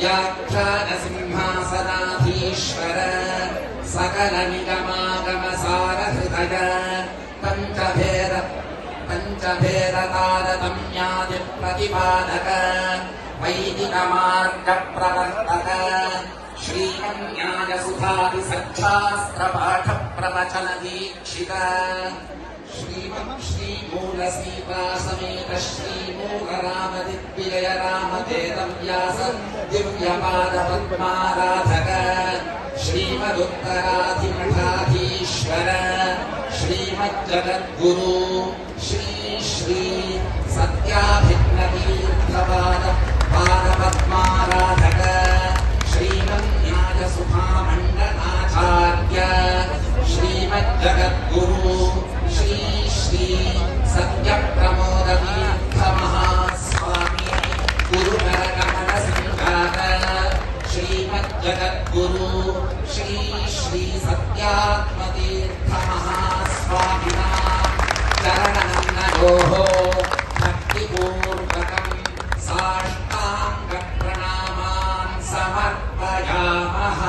व्याख्यानसिंहासनाधीश्वर सकलनिगमागमसारहृदय पञ्चभेद पञ्चभेदतारतम्यादिप्रतिपादक वैदिकमार्गप्रवर्तक श्रीमन्यायसुधादिसच्छास्त्रपाठप्रवचनदीक्षित श्रीमन् श्रीमूलसीता समेत श्रीमूलरामदिग्विजय रामवेदव्यास दिव्यपादपद्माराधक श्रीमदुत्तराधिमठाधीश्वर श्रीमज्जगद्गुरु। श्री श्री सत्याभिज्ञतीर्थपाद पादपद्माराधक श्रीमन्यायसुधामण्डलाचार्य श्रीमज्जगद्गुरु। श्री श्री सत्यप्रमोदतीर्थमहास्वामी गुरुकरकमलसङ्घात श्रीमज्जगद्गुरु श्री श्री सत्यात्मतीर्थमहास्वामिना चरणनन्दयोः भक्तिपूर्वकम् साष्टाङ्गप्रणामान् समर्पयामः